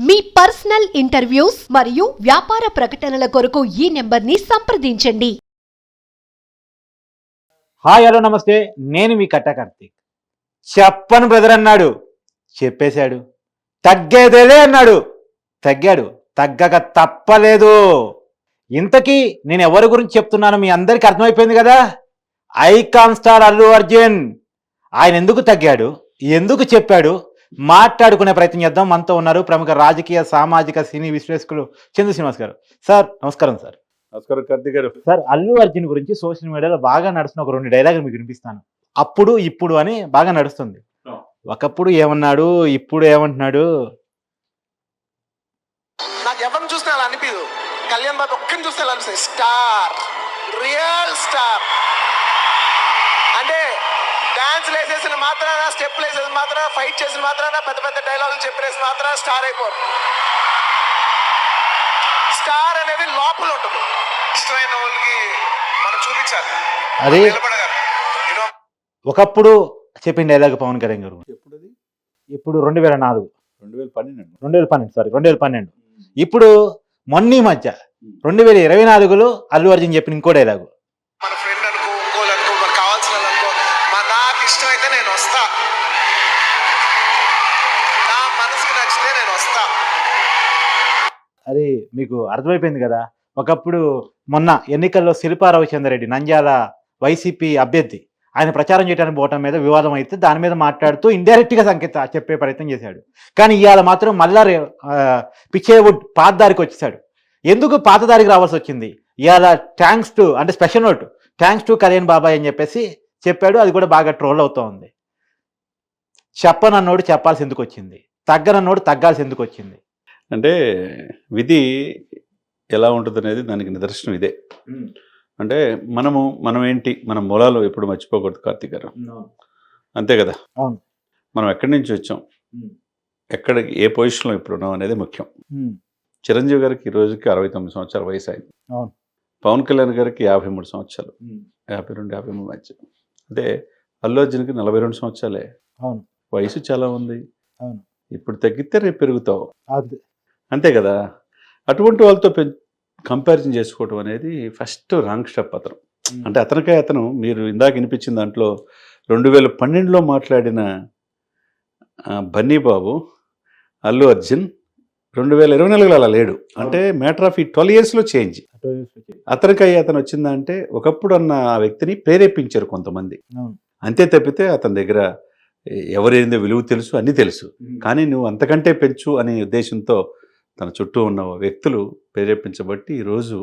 మీ personal interviews మరియు వ్యాపార ప్రకటనల కొరకు ఈ నెంబర్ని సంప్రదించండి. హాయ్ హలో నమస్తే. నేను మీ కట్ట కార్తీక్. చెప్పను బ్రదర్ అన్నాడు. చెప్పేశాడు. తగ్గేదేలే అన్నాడు. తగ్గాడు. తగ్గక తప్పలేదు. ఇంతకీ నేను ఎవరి గురించి చెప్తున్నాను మీ అందరికీ అర్థమైపోయింది కదా? Icon star Allu Arjun. ఆయన ఎందుకు తగ్గాడు? ఎందుకు చెప్పాడు? మాట్లాడుకునే ప్రయత్నం చేద్దాం. మనతో ఉన్నారు ప్రముఖ రాజకీయ సామాజిక సినీ విశ్లేషకులు చంద్ర శ్రీనివాస్ గారు. సార్ నమస్కారం సార్. నమస్కారం కార్తీక్ గారు. సార్ అల్లు అర్జున్ గురించి సోషల్ మీడియాలో బాగా నడుస్తున్న ఒక రెండు డైలాగులు మీకు వినిపిస్తాను. అప్పుడు ఇప్పుడు అని బాగా నడుస్తుంది. ఒకప్పుడు ఏమన్నాడు ఇప్పుడు ఏమంటున్నాడు? నాకు ఎవరిని చూసినా అలా అనిపించదు కళ్యాణ్ బాబు ఒక్కరిని చూస్తే అలా అనిపిస్తుంది. స్టార్. Real star. డాన్స్ వేసేసిన మాత్రాన స్టెప్ వేసేసిన మాత్రాన ఫైట్ చేసిన మాత్రాన పెద్ద పెద్ద డైలాగులు చెప్పేసిన మాత్రాన స్టార్ అయిపోరు. స్టార్ అనేది లోపల ఉంటుంది. ఇష్టమైన వాళ్ళకి మనం చూపించాలి. అది ఒకప్పుడు చెప్పిన డైలాగ్ పవన్ కళ్యాణ్ గారు. ఎప్పుడు అది ఇప్పుడు రెండు వేల నాలుగు. రెండు వేల పన్నెండు. రెండు వేల పన్నెండు సారీ రెండు వేల పన్నెండు. ఇప్పుడు మొన్న మధ్య రెండు వేల ఇరవై నాలుగులో అల్లు అర్జున్ చెప్పిన ఇంకో డైలాగు మన ఫ్రెండ్ అనుకో ఇంకోళ్ళు అనుకో మనకు కావాల్సిన వాళ్ళు అనుకో మా నాకు ఇష్టమైతే నేను వస్తా నా మనసుకు నచ్చితే నేను వస్తా అది మీకు అర్థమైపోయింది కదా. ఒకప్పుడు మొన్న ఎన్నికల్లో శిల్పా రవిచంద్ర రెడ్డి నంద్యాల వైసీపీ అభ్యర్థి ఆయన ప్రచారం చేయడానికి పోవటం మీద వివాదం అయితే దాని మీద మాట్లాడుతూ ఇండైరెక్ట్గా సంకేత చెప్పే ప్రయత్నం చేశాడు. కానీ ఇవాళ మాత్రం మళ్ళా రే- పిచ్చేవుడ్ పాతదారికి వచ్చేసాడు ఎందుకు పాతదారికి రావాల్సి వచ్చింది? ఇవాళ థ్యాంక్స్ టు అంటే special note thanks to Kalyan బాబాయ్ అని చెప్పేసి చెప్పాడు. అది కూడా బాగా ట్రోల్ అవుతూ ఉంది. చెప్పనన్నోడు చెప్పాల్సి ఎందుకు వచ్చింది? తగ్గనన్నోడు తగ్గాల్సి ఎందుకు వచ్చింది? అంటే విధి ఎలా ఉంటుంది అనేది దానికి నిదర్శనం ఇదే. అంటే మనము మనం ఏంటి మన మూలాలు ఎప్పుడు మర్చిపోకూడదు కార్తీక్ గారు. అంతే కదా? అవును. మనం ఎక్కడి నుంచి వచ్చాం. ఎక్కడ ఏ పొజిషన్లో ఇప్పుడు ఉన్నాం అనేది ముఖ్యం. చిరంజీవి గారికి ఈ రోజుకి అరవై తొమ్మిది సంవత్సరాల వయసు అయింది. అవును. పవన్ కళ్యాణ్ గారికి యాభై మూడు సంవత్సరాలు. యాభై రెండు యాభై మూడు మధ్య. అదే అల్లు అర్జున్కి నలభై రెండు సంవత్సరాలే. అవును. వయసు చాలా ఉంది. అవును. ఇప్పుడు తగ్గితే రేపు పెరుగుతావు. అది. అంతే కదా? అటువంటి వాళ్ళతో కంపారిజన్ చేసుకోవటం అనేది ఫస్ట్ రాంగ్ స్టెప్ అతను. అంటే అతనికే అతను మీరు ఇందాక వినిపించిన దాంట్లో రెండు వేల పన్నెండులో మాట్లాడిన ఆ, బన్నీ బాబు అల్లు అర్జున్ రెండు వేల ఇరవై నాలుగులో అలా లేడు. అంటే మ్యాటర్ ఆఫ్ ఈ ట్వెల్వ్ ఇయర్స్లో చేంజ్ అతనికి అయ్యి అతను వచ్చిందంటే ఒకప్పుడు అన్న ఆ వ్యక్తిని ప్రేరేపించారు కొంతమంది. అంతే తప్పితే అతని దగ్గర ఎవరేందో విలువ తెలుసు అన్నీ తెలుసు. కానీ నువ్వు అంతకంటే పెంచు అనే ఉద్దేశంతో తన చుట్టూ ఉన్న వ్యక్తులు ప్రేరేపించబట్టి ఈరోజు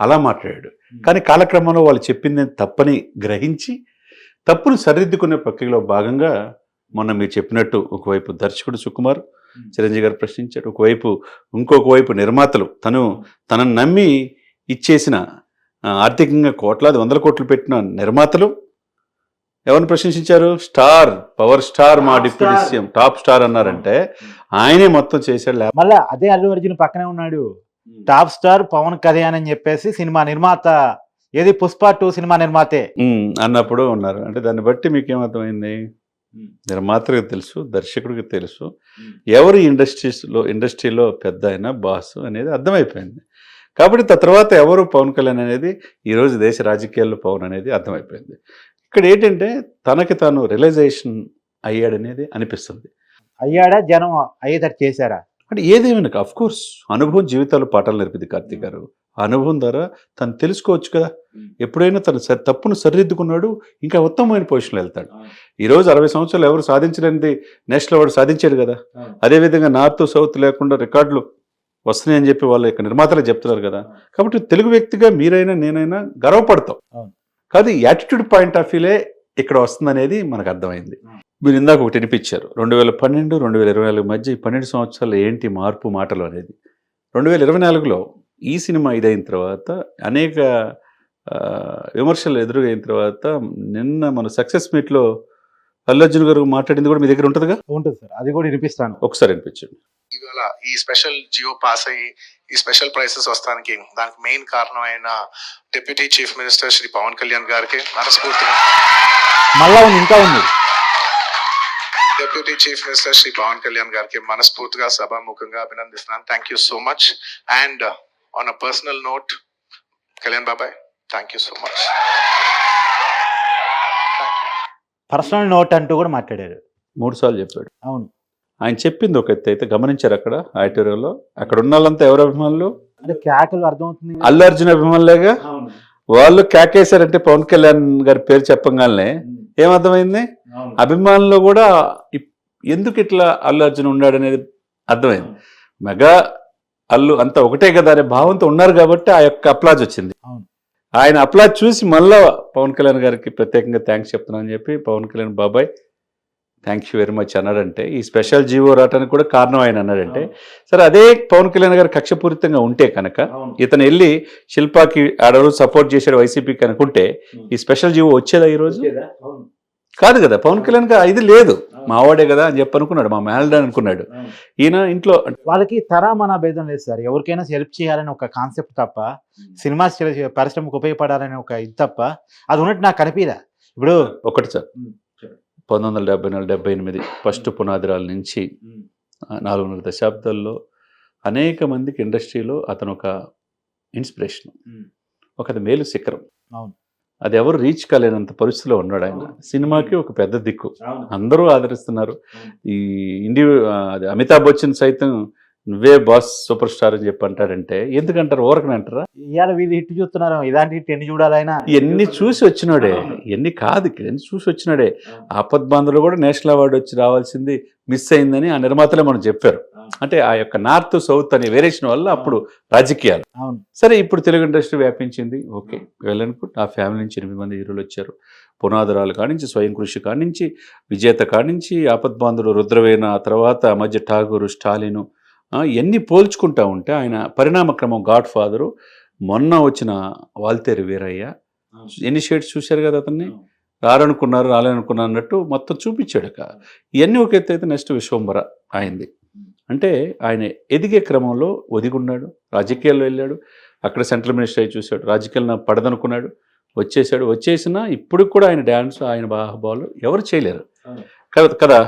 అలా మాట్లాడాడు. కానీ కాలక్రమంలో వాళ్ళు చెప్పింది తప్పని గ్రహించి తప్పును సరిదిద్దుకునే ప్రక్రియలో భాగంగా మొన్న మీరు చెప్పినట్టు ఒకవైపు దర్శకుడు సుకుమార్ చిరంజీవి గారు ప్రశ్నించాడు ఒకవైపు ఇంకొక వైపు నిర్మాతలు తను తనను నమ్మి ఇచ్చేసిన ఆర్థికంగా కోట్లాది వందల కోట్లు పెట్టిన నిర్మాతలు ఎవరిని ప్రశంసించారు? స్టార్ పవర్ స్టార్ మా డిప్యూటీ. సీఎం. టాప్ స్టార్ అన్నారంటే ఆయనే మొత్తం చేశాడు మళ్ళా అదే అల్లు అర్జున్ పక్కనే ఉన్నాడు. టాప్ స్టార్ పవన్ కళ్యాణ్ అని చెప్పేసి సినిమా నిర్మాత ఏది పుష్ప టూ సినిమా నిర్మాతే. అన్నప్పుడు ఉన్నారు. అంటే దాన్ని బట్టి మీకు ఏమర్థమైంది నిర్మాతకు తెలుసు దర్శకుడికి తెలుసు. ఎవరు ఇండస్ట్రీస్లో ఇండస్ట్రీలో పెద్ద అయినా బాస్ అనేది అర్థమైపోయింది. కాబట్టి తర్వాత ఎవరు పవన్ కళ్యాణ్ అనేది ఈరోజు దేశ రాజకీయాల్లో పవన్ అనేది అర్థమైపోయింది. ఇక్కడ ఏంటంటే తనకి తాను రియలైజేషన్ అయ్యాడనేది అనిపిస్తుంది. అయ్యాడా? జనం అయ్యేటట్టు చేశారా? అంటే ఏదేమైనా అఫ్ కోర్స్ అనుభవం జీవితాలు పాఠాలు నేర్పింది కార్తీక్ గారు. అనుభవం ద్వారా తను తెలుసుకోవచ్చు కదా. ఎప్పుడైనా తను తప్పును సరిదిద్దుకున్నాడు ఇంకా ఉత్తమమైన పొజిషన్లో వెళ్తాడు. ఈ రోజు అరవై సంవత్సరాలు ఎవరు సాధించలేనిది నేషనల్ అవార్డు సాధించాడు కదా. అదేవిధంగా నార్త్ సౌత్ లేకుండా రికార్డులు వస్తున్నాయని చెప్పి వాళ్ళ యొక్క నిర్మాతలు చెప్తున్నారు కదా. కాబట్టి తెలుగు వ్యక్తిగా మీరైనా నేనైనా గర్వపడతాం. కాదు యాటిట్యూడ్ పాయింట్ ఆఫ్ వ్యూలే ఇక్కడ వస్తుందనేది మనకు అర్థమైంది. మీరు ఇందాక ఒకటి వినిపించారు. రెండు వేల పన్నెండు రెండు వేల ఇరవై నాలుగు మధ్య ఈ పన్నెండు సంవత్సరాలు ఏంటి మార్పు మాటలు అనేది? రెండు వేల ఇరవై నాలుగులో ఈ సినిమా ఇదైన తర్వాత అనేక విమర్శలు ఎదురైన తర్వాత నిన్న మన సక్సెస్ మీట్లో అల్లు అర్జున్ గారు మాట్లాడింది కూడా మీ దగ్గర ఉంటుందిగా? ఉంటుంది సార్. అది కూడా వినిపిస్తాను. ఒకసారి వినిపించండి. ఇవాళ ఈ స్పెషల్ జియో పాస్ అయ్యి ఈ స్పెషల్ ప్రైసెస్ వస్తానికి దానికి మెయిన్ కారణం అయిన deputy chief minister Shri Pavan Kalyan గారికి మనస్ఫూర్తిగా. మళ్ళా ఇంకా ఉంది. Deputy chief minister Shri Pavan Kalyan గారికి మనస్ఫూర్తిగా సభాముఖంగా అభినందిస్తున్నాను. Thank you so much and on a personal note Kalyan బాబాయ్ thank you so much personal note అంటూ కూడా మాట్లాడారు. మూడు సార్లు చెప్పాడు. అవును. ఆయన చెప్పింది ఒక ఎత్తు అయితే గమనించారు అక్కడ ఆడిటోరియంలో అక్కడ ఉన్న వాళ్ళంతా ఎవరు అభిమానులు? కేకలు అర్థమవుతుంది అల్లు అర్జున్ అభిమానులేగా? వాళ్ళు కేకేశారంటే పవన్ కళ్యాణ్ గారి పేరు చెప్పగానే ఏమర్థమైంది? అభిమానులు కూడా ఎందుకు ఇట్లా అల్లు అర్జున్ ఉన్నాడు అనేది అర్థమైంది. మెగా అల్లు అంతా ఒకటే కదా అనే భావంతో ఉన్నారు కాబట్టి ఆ యొక్క అప్లాజ్ వచ్చింది. అవును. ఆయన అప్లాజ్ చూసి మళ్ళా పవన్ కళ్యాణ్ గారికి ప్రత్యేకంగా థ్యాంక్స్ చెప్తున్నానని చెప్పి పవన్ కళ్యాణ్ బాబాయ్ థ్యాంక్ యూ వెరీ మచ్ అన్నాడంటే ఈ స్పెషల్ జీవో రావడానికి కూడా కారణం ఆయన అన్నాడంటే సరే అదే పవన్ కళ్యాణ్ గారు కక్షపూరితంగా ఉంటే కనుక ఇతను వెళ్ళి శిల్పాకి ఆడవారు సపోర్ట్ చేశాడు వైసీపీకి అనుకుంటే ఈ స్పెషల్ జీవో వచ్చేదా ఈ రోజు? కాదు కదా పవన్ కళ్యాణ్ గారు ఇది లేదు. మావాడే కదా అని చెప్పి అనుకున్నాడు మా మేనల్డ్ అనుకున్నాడు. ఈయన ఇంట్లో వాళ్ళకి తరా మన భేదం లేదు సార్. ఎవరికైనా హెల్ప్ చేయాలని ఒక కాన్సెప్ట్ తప్ప సినిమా పరిశ్రమకు ఉపయోగపడాలని ఒక ఇది తప్ప అది ఉన్నట్టు నాకు కనిపించదా ఇప్పుడు ఒకటి సార్. పంతొమ్మిది వందల డెబ్బై నాలుగు డెబ్బై ఎనిమిది ఫస్ట్ పునాదిరాల నుంచి ఆ, నాలుగున్నర దశాబ్దాల్లో అనేక మందికి ఇండస్ట్రీలో అతను ఒక ఇన్స్పిరేషన్ ఉమ్. ఒక మేలు శిఖరం. అవును. అది ఎవరు రీచ్ కాలేనంత పరిస్థితిలో ఉన్నాడు ఆయన. సినిమాకి ఒక పెద్ద దిక్కు. అందరూ ఆదరిస్తున్నారు. ఈ ఇండి అమితాబ్ బచ్చన్ సైతం నువ్వే బాస్ సూపర్ స్టార్ అని చెప్పి అంటాడంటే ఎందుకంటారు? ఓరకని అంటారా? ఇవాళ వీళ్ళు హిట్ చూస్తున్నారు ఇలాంటి హిట్ ఎన్ని చూడాలైనా ఇవన్నీ చూసి వచ్చినాడే ఇవన్నీ కాదు ఇవన్నీ చూసి వచ్చినాడే. ఆపద్ బాంధులు కూడా నేషనల్ అవార్డు వచ్చి రావాల్సింది మిస్ అయిందని ఆ నిర్మాతలే మనం చెప్పారు. అంటే ఆ యొక్క నార్త్ సౌత్ అనే వేరియేషన్ వల్ల అప్పుడు రాజకీయాలు. సరే ఇప్పుడు తెలుగు ఇండస్ట్రీ వ్యాపించింది. ఓకే వెళ్ళనుకుంటే ఆ ఫ్యామిలీ నుంచి ఎనిమిది మంది హీరోలు వచ్చారు. పునాదురాలు కానించి స్వయం కృషి కానించి విజేత కానించి ఆపద్బాంధుడు రుద్రవేణ ఆ తర్వాత మధ్య ఠాగూరు స్టాలిను ఇవన్నీ పోల్చుకుంటా ఉంటే ఆయన పరిణామక్రమం గాడ్ ఫాదరు మొన్న వచ్చిన వాల్తేరు వీరయ్య ఎన్ని షేడ్స్ చూశారు కదా అతన్ని? రారనుకున్నారు రాలేనుకున్నారు అన్నట్టు మొత్తం చూపించాడు ఇక. ఇవన్నీ ఒక ఎత్తు అయితే నెక్స్ట్ విశ్వంబర అయింది. అంటే ఆయన ఎదిగే క్రమంలో ఒదిగున్నాడు రాజకీయాల్లో వెళ్ళాడు అక్కడ సెంట్రల్ మినిస్టర్ అయి చూశాడు రాజకీయాలు నాకు పడదనుకున్నాడు వచ్చేసాడు. వచ్చేసినా ఇప్పుడు కూడా ఆయన డ్యాన్స్ ఆయన బాహుబాలు ఎవరు చేయలేరు. కదా.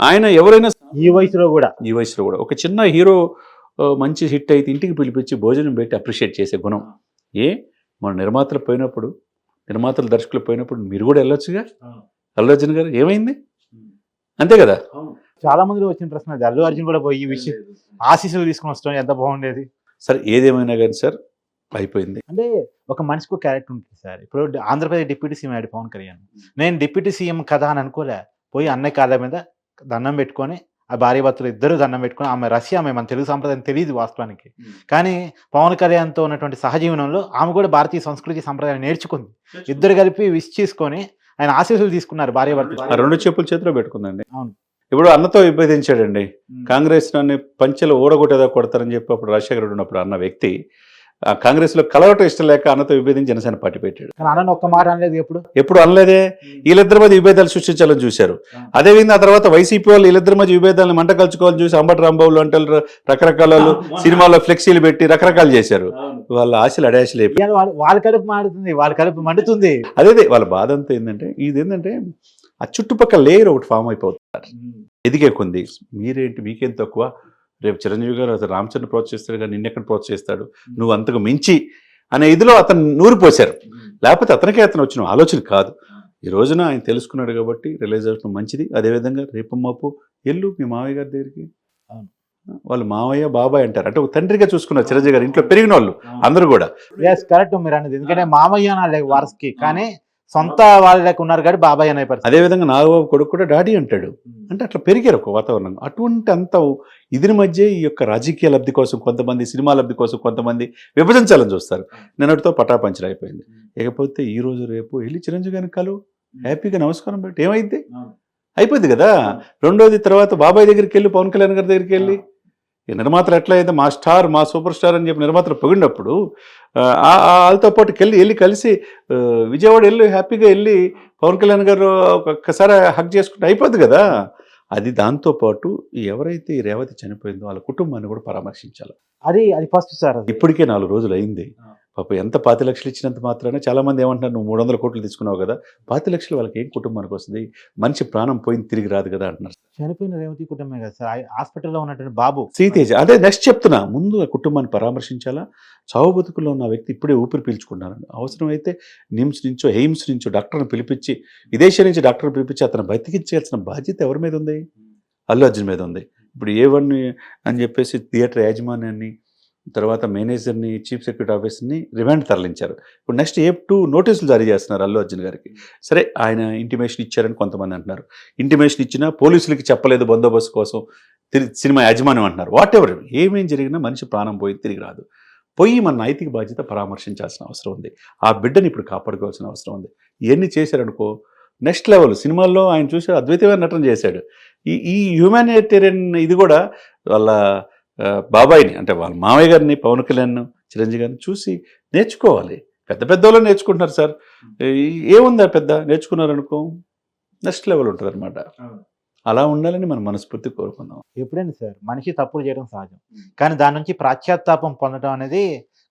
ఆయన ఎవరైనా ఈ వయసులో కూడా. ఈ వయసులో కూడా. ఒక చిన్న హీరో మంచి హిట్ అయితే ఇంటికి పిలిపించి భోజనం పెట్టి అప్రిషియేట్ చేసే గుణం. ఏ? మన నిర్మాతలు పోయినప్పుడు నిర్మాతలు దర్శకులు పోయినప్పుడు మీరు కూడా వెళ్ళొచ్చుగా. అల్లు అర్జున్ గారు ఏమైంది? అంతే కదా? చాలా మందిలో వచ్చిన ప్రశ్న అల్లు అర్జున్ కూడా పోయి ఈ విషయం ఆశీస్సులు తీసుకుని వస్తాం ఎంత బాగుండేది? సరే ఏదేమైనా కానీ సార్ అయిపోయింది. అంటే ఒక మనిషికి క్యారెక్టర్ ఉంటుంది సార్. ఇప్పుడు ఆంధ్రప్రదేశ్ డిప్యూటీ సీఎం అయ్యాడు పవన్ కళ్యాణ్. నేను డిప్యూటీ సీఎం కదా అని అనుకోలే. పోయి అన్నయ్య కాళ్ళ మీద దండం పెట్టుకొని ఆ భార్య భర్తలు ఇద్దరు దండం పెట్టుకొని ఆమె రష్యా ఆమె మన తెలుగు సాంప్రదాయం తెలియదు వాస్తవానికి. కానీ పవన్ కళ్యాణ్తో ఉన్నటువంటి సహజీవనంలో ఆమె కూడా భారతీయ సంస్కృతి సంప్రదాయం నేర్చుకుంది. ఇద్దరు కలిపి విష్ చేసుకొని ఆయన ఆశీస్సులు తీసుకున్నారు భార్య ఆ భర్త రెండు చెప్పులు చేతిలో. పెట్టుకుందండి. అవును. ఇప్పుడు అన్నతో విభేదించాడండి. కాంగ్రెస్ నన్ను పంచెలు ఓడగొట్టేదా కొడతారని చెప్పి అప్పుడు రాజశేఖర ఉన్నప్పుడు అన్న వ్యక్తి కాంగ్రెస్లో కలవటం ఇష్టం లేక అన్నతో విభేదించి జనసేన పార్టీ పెట్టాడు. కానీ అన్న ఒక్క మాట అనలేదు ఎప్పుడు? ఎప్పుడు అనలేదే? వీళ్ళిద్దరి మధ్య విభేదాలు సృష్టించాలని చూశారు. అదేవిధంగా ఆ తర్వాత వైసీపీ వాళ్ళు వీళ్ళిద్దరి మధ్య విభేదాలను మంట కలుచుకోవాలని చూసి అంబటి రాంబాబులు అంటే రకరకాల వాళ్ళు సినిమాలో ఫ్లెక్సీలు పెట్టి రకరకాలు చేశారు. వాళ్ళ ఆశలు అడాశలు వాళ్ళ కడుపు మాడుతుంది వాళ్ళ కడుపు మండుతుంది. అదే వాళ్ళ బాధ అంతా ఏంటంటే ఇది ఏంటంటే ఆ చుట్టుపక్కల లేయర్ ఒకటి ఫామ్ అయిపోతున్నారు ఎదిగే కొంది మీరేంటి మీకేం తక్కువ? రేపు చిరంజీవి గారు అతను రామచంద్ర ప్రోత్సహిస్తాడు కానీ నిన్నెక్కడ ప్రోత్సహిస్తాడు? నువ్వు అంతకు మించి అనే ఇదిలో అతను నూరిపోశారు లేకపోతే అతనికే అతను వచ్చిన ఆలోచన కాదు. ఈ రోజున ఆయన తెలుసుకున్నాడు కాబట్టి రిలైజ్ అవ్వడం మంచిది. అదేవిధంగా రేపు మాపు ఎల్లు మీ మావయ్య గారి దగ్గరికి. అవును. వాళ్ళు మావయ్య బాబాయ్ అంటారు. అంటే ఒక తండ్రిగా చూసుకున్నారు చిరంజీవి గారు. ఇంట్లో పెరిగిన వాళ్ళు అందరూ కూడా. కరెక్ట్ మీరు అన్నది. ఎందుకంటే మామయ్య వారసుకి. కానీ సొంత వాళ్ళకి ఉన్నారు కాబట్టి బాబాయ్ అనే పరిస్థితి. అదేవిధంగా నాగబాబు కొడుకు కూడా డాడీ అంటాడు. అంటే అట్లా పెరిగారు ఒక వాతావరణం అటువంటి అంత ఇదిని మధ్య ఈ యొక్క రాజకీయ లబ్ధి కోసం కొంతమంది సినిమా లబ్ధి కోసం కొంతమంది విభజించాలని చూస్తారు. నిన్నటితో పటాపంచర్ అయిపోయింది. ఇకపోతే ఈ రోజు రేపు వెళ్ళి చిరంజీవి గారిని కలు. హ్యాపీగా నమస్కారం పెట్టి ఏమైంది? అయిపోయింది కదా? రెండోది తర్వాత బాబాయ్ దగ్గరికి వెళ్ళి పవన్ కళ్యాణ్ గారి దగ్గరికి వెళ్ళి. ఈ నిర్మాతలు ఎట్లా అయితే మా స్టార్ మా సూపర్ స్టార్ అని చెప్పి నిర్మాతలు పొగిడినప్పుడు వాళ్ళతో పాటు వెళ్ళి వెళ్ళి కలిసి విజయవాడ వెళ్ళి హ్యాపీగా వెళ్ళి పవన్ కళ్యాణ్ గారు ఒక్కసారి హక్ చేసుకుంటే అయిపోద్ది కదా. అది దాంతో పాటు ఈ ఎవరైతే ఈ రేవతి చనిపోయిందో వాళ్ళ కుటుంబాన్ని కూడా పరామర్శించాలి. అది అది ఫస్ట్ సార్ అది. ఇప్పటికే నాలుగు రోజులు అయింది. పాప ఎంత పాతి లక్షలు ఇచ్చినంత మాత్రాన చాలా మంది ఏమంటారు నువ్వు మూడు వందల కోట్లు తీసుకున్నావు కదా పాతి లక్షలు వాళ్ళకి ఏం కుటుంబానికి వస్తుంది? మనిషి ప్రాణం పోయింది తిరిగి రాదు కదా అంటున్నారు. చనిపోయిన రేవతి కుటుంబమే కదా సార్. హాస్పిటల్లో ఉన్నటువంటి బాబు. శ్రీతేజ అదే నెక్స్ట్ చెప్తున్నా ముందు ఆ కుటుంబాన్ని పరామర్శించాలా? చావు బతుకుల్లో ఉన్న వ్యక్తి ఇప్పుడే ఊపిరి పీల్చుకుంటున్నాను అవసరమైతే నిమ్స్ నుంచో ఎయిమ్స్ నుంచో డాక్టర్ని పిలిపించి విదేశీ నుంచి డాక్టర్ని పిలిపించి అతను బతికించాల్సిన బాధ్యత ఎవరి మీద ఉంది? అల్లు అర్జున్ మీద ఉంది. ఇప్పుడు ఏ వన్ అని చెప్పేసి థియేటర్ యాజమాన్యాన్ని తర్వాత మేనేజర్ని చీఫ్ సెక్యూరిటీ ఆఫీసర్ని రిమాండ్ తరలించారు. ఇప్పుడు నెక్స్ట్ ఏ టూ నోటీసులు జారీ చేస్తున్నారు అల్లు అర్జున్ గారికి? సరే ఆయన ఇంటిమేషన్ ఇచ్చారని కొంతమంది అంటున్నారు. ఇంటిమేషన్ ఇచ్చినా పోలీసులకి చెప్పలేదు బందోబస్తు కోసం తిరిగి సినిమా యాజమాన్యం అంటున్నారు. వాట్ ఎవర్ ఏమేం జరిగినా మనిషి ప్రాణం పోయి తిరిగి రాదు. పోయి మన నైతిక బాధ్యత పరామర్శించాల్సిన అవసరం ఉంది. ఆ బిడ్డని ఇప్పుడు కాపాడుకోవాల్సిన అవసరం ఉంది. ఇవన్నీ చేశారనుకో నెక్స్ట్ లెవెల్ సినిమాల్లో ఆయన చూసి అద్వైతమైన నటన చేశాడు. ఈ ఈ హ్యూమానిటేరియన్ ఇది కూడా వాళ్ళ బాబాయిని అంటే వాళ్ళ మామయ్య గారిని పవన్ కళ్యాణ్ చిరంజీవి గారిని చూసి నేర్చుకోవాలి. పెద్ద పెద్ద వాళ్ళు నేర్చుకుంటున్నారు సార్. ఏముందా పెద్ద? నేర్చుకున్నారనుకో నెక్స్ట్ లెవెల్ ఉంటుంది అనమాట అలా ఉండాలని మనం మనస్ఫూర్తి కోరుకుందాం. ఎప్పుడైనా సార్ మనిషి తప్పులు చేయడం సహజం. కానీ దాని నుంచి ప్రాశ్చాత్తాపం పొందడం అనేది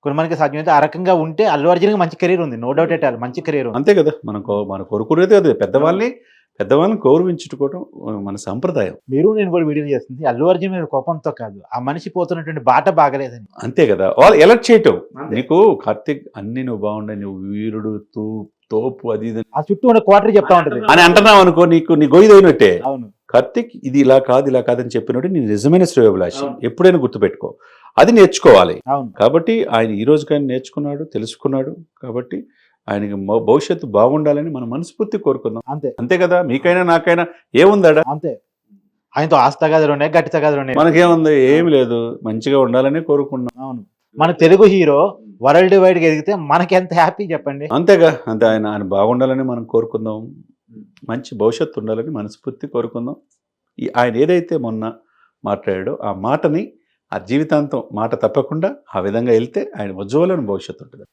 కొంతమందికి సాధ్యమైతే ఆ రకంగా ఉంటే అల్లు అర్జున్కి మంచి కెరీర్ ఉంది. నో డౌట్ ఎట్ ఆల్ మంచి కెరీర్ అంతే కదా మనం మనం కోరుకునేది అదే. పెద్దవాళ్ళని పెద్దవాళ్ళని గౌరవించుకోవడం మన సంప్రదాయం. మీరు నేను కూడా వీడియో చేస్తుంది. అల్లు అర్జున్ మీద కోపంతో కాదు. ఆ మనిషి పోతున్నటువంటి బాట బాగలేదని. అంతే కదా. వాళ్ళు ఎలర్ట్ చేయటం. నీకు కార్తీక్ అన్ని నువ్వు బాగుండే నువ్వు వీరుడు తూ తోపు అది ఇది ఆ చుట్టూ ఉన్న క్వార్టర్ చెప్తా ఉంటది. అని అంటున్నావు అనుకో నీకు నీ గొయ్యి తగినట్టే అవును. కార్తిక్ ఇది ఇలా కాదు ఇలా కాదని చెప్పినట్టు నీ నిజమైన శ్రేయోభిలాషి. ఎప్పుడైనా గుర్తుపెట్టుకో. అది నేర్చుకోవాలి. అవును. కాబట్టి ఆయన ఈ రోజుకైనా నేర్చుకున్నాడు తెలుసుకున్నాడు. కాబట్టి ఆయనకి భవిష్యత్తు బాగుండాలని మనం మనస్ఫూర్తి కోరుకుందాం. అంతే. అంతే కదా? మీకైనా నాకైనా ఏముందాడా? అంతే. ఆయనతో ఆస్తి తగాదులు ఉన్నాయి గట్టి తగాదులు ఉన్నాయి. మనకేముంది? ఏమి లేదు. మంచిగా ఉండాలని కోరుకున్నాం అవును. మన తెలుగు హీరో వరల్డ్ వైడ్ ఎదిగితే మనకి ఎంత హ్యాపీ చెప్పండి? అంతేగా. అంతే ఆయన ఆయన బాగుండాలని మనం కోరుకుందాం. మంచి భవిష్యత్తు ఉండాలని మనస్ఫూర్తి కోరుకుందాం. ఈ ఆయన ఏదైతే మొన్న మాట్లాడాడో ఆ మాటని ఆ జీవితాంతం మాట తప్పకుండా ఆ విధంగా వెళ్తే ఆయన ఉజ్వలమైన భవిష్యత్తు ఉంటుంది.